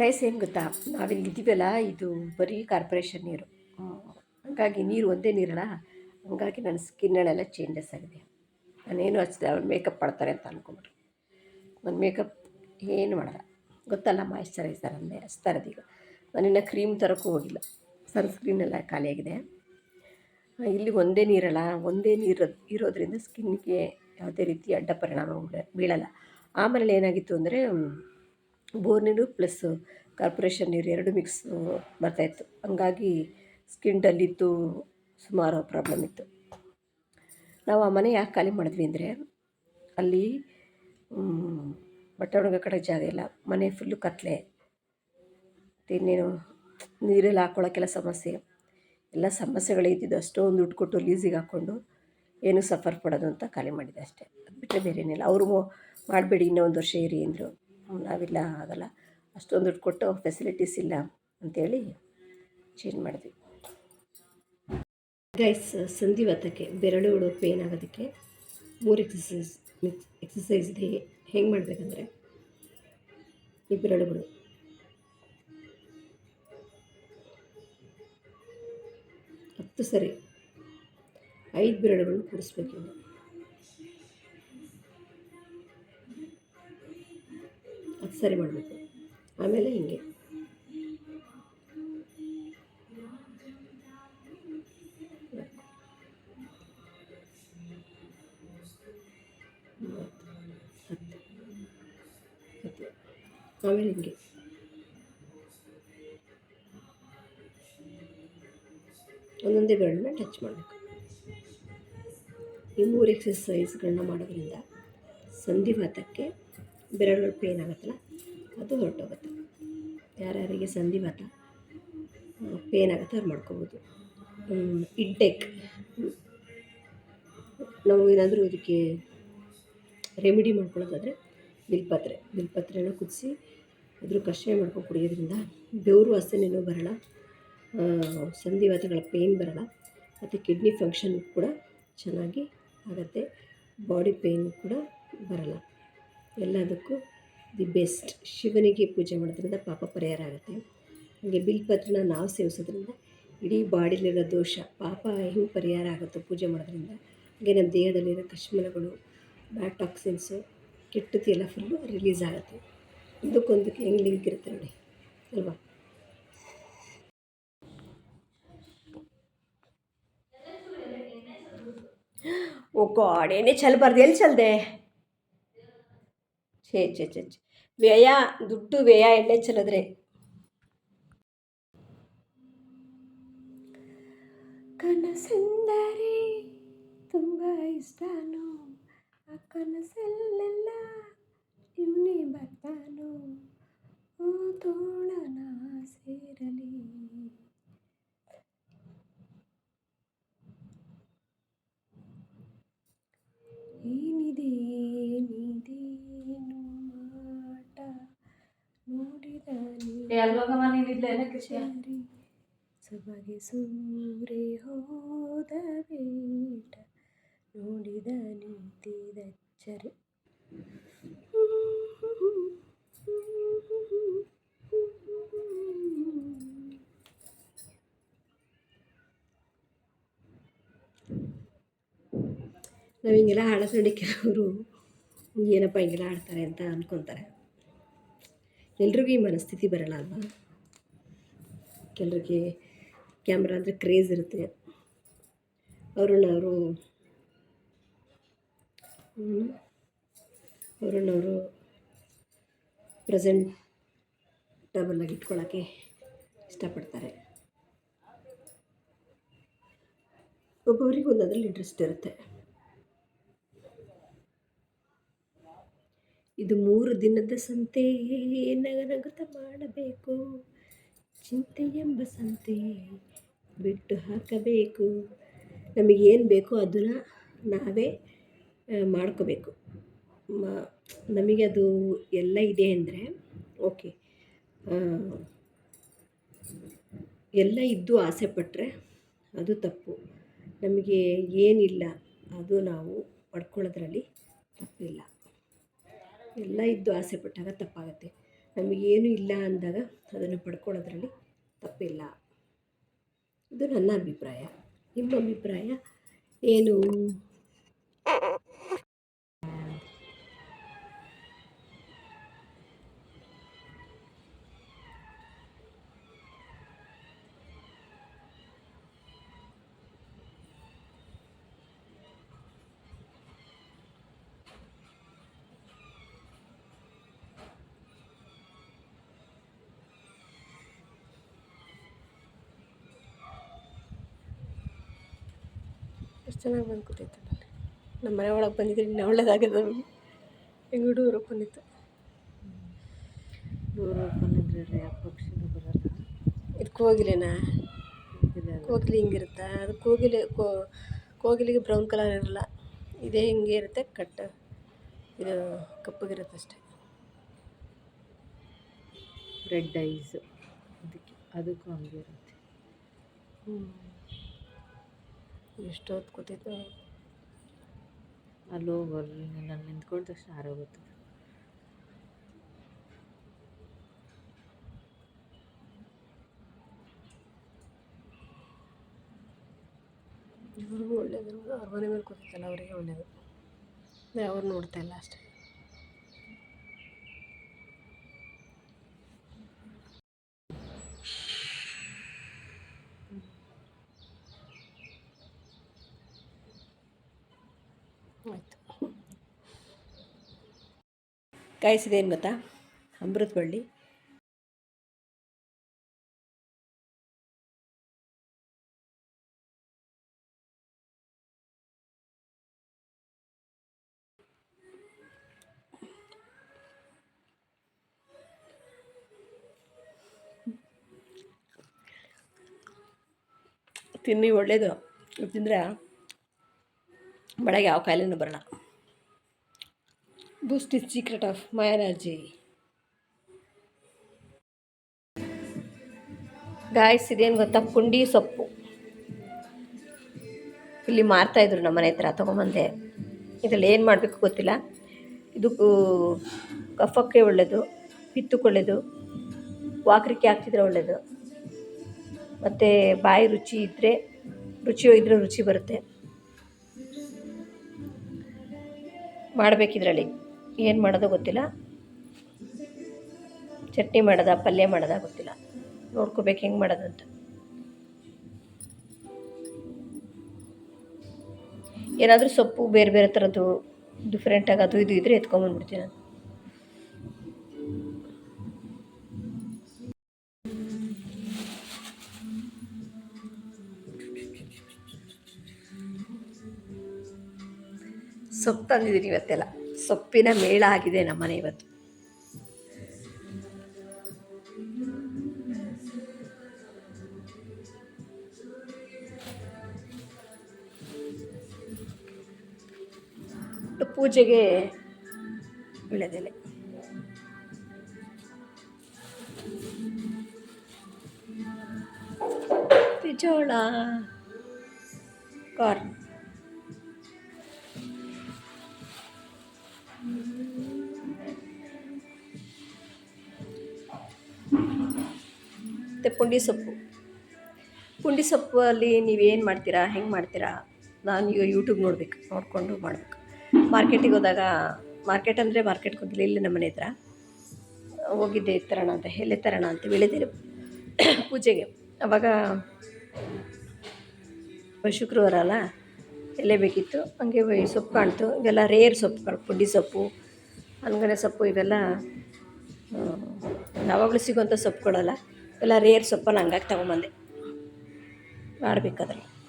Guys ಏನು ಗೊತ್ತಾ? ನಾವಿಲ್ಲಿ ಇದ್ದೀವಲ್ಲ, ಇದು ಬರೀ ಕಾರ್ಪೊರೇಷನ್ ನೀರು. ಹಾಗಾಗಿ ನೀರು ಒಂದೇ ನೀರಲ್ಲ, ಹಾಗಾಗಿ ನನ್ನ ಸ್ಕಿನ್ನಲ್ಲೆಲ್ಲ ಚೇಂಜಸ್ ಆಗಿದೆ. ನಾನೇನು ಹಚ್ಚಿದೆ ಅವ್ರು ಮೇಕಪ್ ಮಾಡ್ತಾರೆ ಅಂತ ಅಂದ್ಕೊಂಬಿಟ್ರು ನನ್ನ ಮೇಕಪ್ ಏನು ಮಾಡಲ್ಲ. ಗೊತ್ತಲ್ಲ ಮಾಯಶ್ಚರೈಸರ್ ಅಲ್ಲೇ ಹಚ್ತಾ ಈಗ. ನಾನಿನ್ನು ಕ್ರೀಮ್ ತರೋಕ್ಕೂ ಹೋಗಿಲ್ಲ. ಸನ್ಸ್ಕ್ರೀನ್ ಎಲ್ಲ ಖಾಲಿಯಾಗಿದೆ. ಇಲ್ಲಿ ಒಂದೇ ನೀರಲ್ಲ, ಒಂದೇ ನೀರು ಇರೋದ್ರಿಂದ ಸ್ಕಿನ್ಗೆ ಯಾವುದೇ ರೀತಿ ಅಡ್ಡ ಪರಿಣಾಮ ಬೀಳ- ಬೀಳಲ್ಲ. ಆಮೇಲೆ ಏನಾಗಿತ್ತು ಅಂದರೆ ಬೋರ್ ನೀರು ಪ್ಲಸ್ ಕಾರ್ಪೊರೇಷನ್ ನೀರು ಎರಡು ಮಿಕ್ಸ್ ಬರ್ತಾಯಿತ್ತು ಹಂಗಾಗಿ ಸ್ಕಿನ್ ಡಲ್ಲಿತ್ತು ಸುಮಾರು ಪ್ರಾಬ್ಲಮ್ ಇತ್ತು. ನಾವು ಆ ಮನೆ ಯಾಕೆ ಖಾಲಿ ಮಾಡಿದ್ವಿ ಅಂದರೆ, ಅಲ್ಲಿ ಬಟ್ಟೆ ಒಣಗ ಕಡೆ ಜಾಗ ಇಲ್ಲ. ಮನೆ ಫುಲ್ಲು ಕತ್ಲೆ. ಇನ್ನೇನು ನೀರಲ್ಲಿ ಹಾಕ್ಕೊಳ್ಳೋಕ್ಕೆಲ್ಲ ಸಮಸ್ಯೆ. ಎಲ್ಲ ಸಮಸ್ಯೆಗಳೇ ಇದ್ದಿದ್ದು. ಅಷ್ಟೊಂದು ದುಡ್ಡು ಕೊಟ್ಟು ಲೀಸಿಗೆ ಹಾಕ್ಕೊಂಡು ಏನು ಸಫರ್ ಪಡೋದು ಅಂತ ಖಾಲಿ ಮಾಡಿದೆ ಅಷ್ಟೇ. ಅದು ಬಿಟ್ಟರೆ ಬೇರೆ ಏನಿಲ್ಲ ಅವರು ಮಾಡಬೇಡಿ ಇನ್ನೂ ಒಂದು ವರ್ಷ ಇರಿ ಅಂದರು. ನಾವಿಲ್ಲ, ಆಗಲ್ಲ. ಅಷ್ಟೊಂದು ದುಡ್ಡು ಕೊಟ್ಟು ಫೆಸಿಲಿಟೀಸ್ ಇಲ್ಲ ಅಂಥೇಳಿ ಚೇಂಜ್ ಮಾಡಿದ್ವಿ. ಗೈಸ್ ಸಂಧಿವಾತಕ್ಕೆ ಬೆರಳುಗಳು ಪೇನ್ ಆಗೋದಕ್ಕೆ ಮೂರು ಎಕ್ಸಸೈಸ್ ಎಕ್ಸಸೈಸ್ ಇದೆ. ಹೆಂಗೆ ಮಾಡಬೇಕಂದ್ರೆ? ಈ ಬೆರಳುಗಳು ಹತ್ತು ಸರಿ ಐದು ಬೆರಳುಗಳನ್ನು ಕೂಡಿಸ್ಬೇಕು ಸರಿ ಮಾಡಬೇಕು. ಆಮೇಲೆ ಹಿಂಗೆ. ಆಮೇಲೆ ಹಿಂಗೆ. ಒಂದೊಂದೇ ಬೆರಳನ್ನ ಟಚ್ ಮಾಡಬೇಕು. ಈ ಮೂರು ಎಕ್ಸಸೈಸ್ಗಳನ್ನ ಮಾಡೋದ್ರಿಂದ ಸಂಧಿವಾತಕ್ಕೆ ಬೆರಳುಗಳು ಪೇನ್ ಆಗುತ್ತಲ್ಲ? ಅದು ಹೊರಟೋಗುತ್ತೆ. ಯಾರ್ಯಾರಿಗೆ ಸಂಧಿವಾತ ಪೇನ್ ಆಗುತ್ತೆ ಅವ್ರು ಮಾಡ್ಕೋಬೋದು. ಇಡ್ಡೆಕ್ ನಾವು ಏನಾದರೂ ಇದಕ್ಕೆ ರೆಮಿಡಿ ಮಾಡ್ಕೊಳ್ಳೋದಾದರೆ ಬಿಲ್ಪತ್ರೆ. ಬಿಲ್ಪತ್ರೆನ ಕುದಿಸಿ ಅದ್ರ ಕಷಾಯ ಮಾಡ್ಕೊಂಡು ಕುಡಿಯೋದ್ರಿಂದ ಬೆವರು ವಾಸನೆನೂ ಬರಲ್ಲ ಸಂಧಿವಾತಗಳ ಪೇಯ್ನ್ ಬರಲ್ಲ. ಮತ್ತು ಕಿಡ್ನಿ ಫಂಕ್ಷನ್ ಕೂಡ ಚೆನ್ನಾಗಿ ಆಗುತ್ತೆ. ಬಾಡಿ ಪೇಯ್ನ್ ಕೂಡ ಬರಲ್ಲ. ಎಲ್ಲದಕ್ಕೂ ದಿ ಬೆಸ್ಟ್. ಶಿವನಿಗೆ ಪೂಜೆ ಮಾಡೋದ್ರಿಂದ ಪಾಪ ಪರಿಹಾರ ಆಗುತ್ತೆ ಹಾಗೆ ಬಿಲ್ಪತ್ರನ ನಾವು ಸೇವಿಸೋದ್ರಿಂದ ಇಡೀ ಬಾಡಿಲಿರೋ ದೋಷ, ಪಾಪ ಹೆಂಗೆ ಪರಿಹಾರ ಆಗುತ್ತೆ ಪೂಜೆ ಮಾಡೋದ್ರಿಂದ ಹಾಗೆ ನಮ್ಮ ದೇಹದಲ್ಲಿರೋ ಕಶ್ಮಲಗಳು ಬ್ಯಾಡ್ ಟಾಕ್ಸಿನ್ಸು ಕೆಟ್ಟದ್ದು ಎಲ್ಲ ಫುಲ್ಲು ರಿಲೀಸ್ ಆಗುತ್ತೆ. ಇದಕ್ಕೊಂದಕ್ಕೆ ಹೆಂಗೆ ಲಿಂಕ್ ಇರುತ್ತೆ ನೋಡಿ, ಅಲ್ವಾ? ಓ ಗಾಡ್, ಏನೇ ಚಲ್ಬಾರ್ದು ಎಲ್ಲಿ ಚೆಲ್ದೆ ಛೇ ಛೇ ಛೇ ವ್ಯಯ, ದುಡ್ಡು ವ್ಯಯ ಎಣ್ಣೆ ಚೆಲ್ಲದ್ರೆ. ಕನಸೆಂದರೆ ತುಂಬ ಇಷ್ಟನು? ಆ ಕನಸಲ್ಲೆಲ್ಲ ಇವನೇ ಬರ್ತಾನು? ತೋಳನ ಸೇರಲಿ. ನೋಡಿದ ಎಲ್ಗೋಗಮ್ಮ ನೀನು ಇಲ್ಲೇನ ಕೃಷಿ ನೀರಿ ಸಬಗೆ ಸೂರೆ ಹೋದ ಬೇಟ ನೋಡಿದ ನಿಂತಿದ ಚರಿ ನಾವು ಹಿಂಗೆಲ್ಲ ಹಾಡೋದು ನೋಡಿ ಕೆಲವರು ಏನಪ್ಪ ಹಿಂಗೆಲ್ಲ ಆಡ್ತಾರೆ ಅಂತ ಅಂದ್ಕೊತಾರೆ ಎಲ್ರಿಗೂ ಈ ಮನಸ್ಥಿತಿ ಬರಲ್ಲ ಅಲ್ವಾ ಕೆಲರಿಗೆ ಕ್ಯಾಮ್ರಾ ಅಂದರೆ ಕ್ರೇಜ್ ಇರುತ್ತೆ. ಅವ್ರನ್ನ ಅವರು ಅವ್ರನ್ನ ಅವರು ಪ್ರೆಸೆಂಟಬಲ್ ಆಗಿ ಇಟ್ಕೊಳ್ಳೋಕ್ಕೆ ಇಷ್ಟಪಡ್ತಾರೆ. ಒಬ್ಬೊಬ್ರಿಗೆ ಒಂದದ್ರಲ್ಲಿ ಇಂಟ್ರೆಸ್ಟ್ ಇರುತ್ತೆ. ಇದು ಮೂರು ದಿನದ ಸಂತೆ ನಗನಗುತ ಮಾಡಬೇಕು. ಚಿಂತೆ ಎಂಬ ಸಂತೆ ಬಿಟ್ಟು ಹಾಕಬೇಕು. ನಮಗೇನು ಬೇಕೋ ಅದನ್ನು ನಾವೇ ಮಾಡ್ಕೋಬೇಕು. ನಮಗೆ ಅದು ಎಲ್ಲ ಇದೆ ಅಂದರೆ, ಓಕೆ ಎಲ್ಲ ಇದ್ದು ಆಸೆ ಪಟ್ಟರೆ ಅದು ತಪ್ಪು. ನಮಗೆ ಏನಿಲ್ಲ, ಅದು ನಾವು ಪಡ್ಕೊಳ್ಳೋದ್ರಲ್ಲಿ ತಪ್ಪಿಲ್ಲ. ಎಲ್ಲ ಇದ್ದು ಆಸೆ ಪಟ್ಟಾಗ ತಪ್ಪಾಗುತ್ತೆ. ನಮಗೇನು ಇಲ್ಲ ಅಂದಾಗ ಅದನ್ನು ಪಡ್ಕೊಳ್ಳೋದ್ರಲ್ಲಿ ತಪ್ಪಿಲ್ಲ. ಇದು ನನ್ನ ಅಭಿಪ್ರಾಯ. ನಿಮ್ಮ ಅಭಿಪ್ರಾಯ ಏನು? ಎಷ್ಟು ಚೆನ್ನಾಗಿ ಬಂದು ಕೂತೈತೆ ನಮ್ಮ ಮನೆ ಒಳಗೆ ಬಂದಿದ್ರೆ ಇನ್ನೂ ಒಳ್ಳೇದಾಗಿದೆ ನಮಗೆ ಹೆಂಗೆ ಹುಡುಗರು ಬಂದಿತ್ತು ದೂರ ಬಂದಿದ್ರೆ ಪಕ್ಷಿನೂ ಬರಲ್ಲ. ಇದು ಕೋಗಿಲೆನಾ? ಕೋಗಿಲೆ ಹಿಂಗಿರುತ್ತಾ? ಅದು ಕೋಗಿಲೆ ಕೋ ಕೋಗಿಲಿಗೆ ಬ್ರೌನ್ ಕಲರ್ ಇರಲ್ಲ. ಇದೇ ಹಿಂಗೆ ಇರುತ್ತೆ ಕಟ್ ಇದು ಕಪ್ಪಗಿರುತ್ತೆ ಅಷ್ಟೇ. ರೆಡ್ ಐಸ್ ಅದಕ್ಕೆ ಅದಕ್ಕೂ ಹಂಗೆ ಇರುತ್ತೆ. ಹ್ಞೂ ಎಷ್ಟೊತ್ತು ಕೂತಿದ್ದೋ ಅಲ್ಲಿ ಹೋಗಿ ಅಲ್ಲಿ ನಾನು ನಿಂತ್ಕೊಂಡ ತಕ್ಷಣ ಆರೋಗುತ್ತೆ ಇವ್ರಿಗೂ ಒಳ್ಳೇದು ಅವ್ರ ಮನೆ ಮೇಲೆ ಕೂತಿತ್ತಲ್ಲ ಅವರಿಗೆ ಒಳ್ಳೇದು. ಅವ್ರು ನೋಡ್ತಾ ಇಲ್ಲ ಅಷ್ಟೇ. ಕಾಯಿಸಿದೇನು ಗೊತ್ತಾ? ಅಮೃತ ಬಳ್ಳಿ. ತಿನ್ನಿ ಒಳ್ಳೇದು. ಇದು ತಿಂದರೆ ಬಡಗೆ ಯಾವ ಕಾಯಿಲೆನೂ ಬರಲ್ಲ. Boost is secret of my energy guys ಇದೇನು ಗೊತ್ತಾ? ಪುಂಡಿ ಸೊಪ್ಪು. ಇಲ್ಲಿ ಮಾರ್ತಾಯಿದ್ರು ನಮ್ಮ ಮನೆ ಹತ್ರ, ತೊಗೊಂಬಂದೆ. ಇದರಲ್ಲಿ ಏನು ಮಾಡಬೇಕು ಗೊತ್ತಿಲ್ಲ. ಇದು ಕಫಕ್ಕೆ ಒಳ್ಳೆಯದು ಪಿತ್ತಕ್ಕೆ ಒಳ್ಳೆಯದು ವಾಕರಿಕೆ ಹಾಕ್ತಿದ್ರೆ ಒಳ್ಳೆಯದು ಮತ್ತು ಬಾಯಿ ರುಚಿ ಇದ್ದರೆ ರುಚಿ ಇದ್ದರೆ ರುಚಿ ಬರುತ್ತೆ. ಮಾಡಬೇಕಿದ್ರಲ್ಲಿ. ಏನು ಮಾಡೋದು ಗೊತ್ತಿಲ್ಲ. ಚಟ್ನಿ ಮಾಡೋದ, ಪಲ್ಯ ಮಾಡೋದ ಗೊತ್ತಿಲ್ಲ. ನೋಡ್ಕೋಬೇಕು ಹೆಂಗೆ ಮಾಡೋದಂತ ಏನಾದರೂ ಸೊಪ್ಪು ಬೇರೆ ಬೇರೆ ಥರದ್ದು ಡಿಫ್ರೆಂಟಾಗಿ ಅದು ಇದು ಇದ್ದರೆ ಎತ್ಕೊಂಬಂದ್ಬಿಡ್ತೀನಿ ನಾನು. ಸೊಪ್ಪು ತಂದಿದ್ದೀನಿ ಇವತ್ತೆಲ್ಲ. ಸೊಪ್ಪಿನ ಮೇಳ ಆಗಿದೆ ನಮ್ಮನೆ ಇವತ್ತು. ಪೂಜೆಗೆ ವಿಳೆದೆಲೆ ಪಿಜೋಳ ಕಾರ್ನ್. ಪುಂಡಿ ಸೊಪ್ಪು. ಪುಂಡಿ ಸೊಪ್ಪಲ್ಲಿ ನೀವೇನು ಮಾಡ್ತೀರಾ, ಹೆಂಗೆ ಮಾಡ್ತೀರಾ? ನಾನು ಈಗ ಯೂಟ್ಯೂಬ್ ನೋಡಬೇಕು, ನೋಡಿಕೊಂಡು ಮಾಡಬೇಕು. ಮಾರ್ಕೆಟಿಗೆ ಹೋದಾಗ ಮಾರ್ಕೆಟ್ ಅಂದರೆ ಮಾರ್ಕೆಟ್ಗೆ ಹೋಗಿಲ್ಲ ಇಲ್ಲಿ ನಮ್ಮ ಮನೆ ಹತ್ರ. ಹೋಗಿದ್ದೆ, ತರೋಣ ಅಂತ ಎಲೆ ತರೋಣ ಅಂತ ಬೆಳೆದಿರು ಪೂಜೆಗೆ. ಅವಾಗ ಶುಕ್ರವಾರ ಅಲ್ಲ ಎಲೆ ಬೇಕಿತ್ತು, ಹಂಗೆ ಸೊಪ್ಪು ಕಾಣ್ತು. ಇವೆಲ್ಲ ರೇರ್ ಸೊಪ್ಪುಗಳು ಪುಂಡಿ ಸೊಪ್ಪು, ಅನ್ಗನೆ ಸೊಪ್ಪು, ಇವೆಲ್ಲ ಯಾವಾಗಲೂ ಸಿಗುವಂಥ ಸೊಪ್ಪುಗಳಲ್ಲ. ಎಲ್ಲ ರೇರ್ ಸೊಪ್ಪನ್ನು ಹಂಗಾಗಿ ತೊಗೊಂಬಂದೆ ಮಾಡಬೇಕಾದ್ರೆ.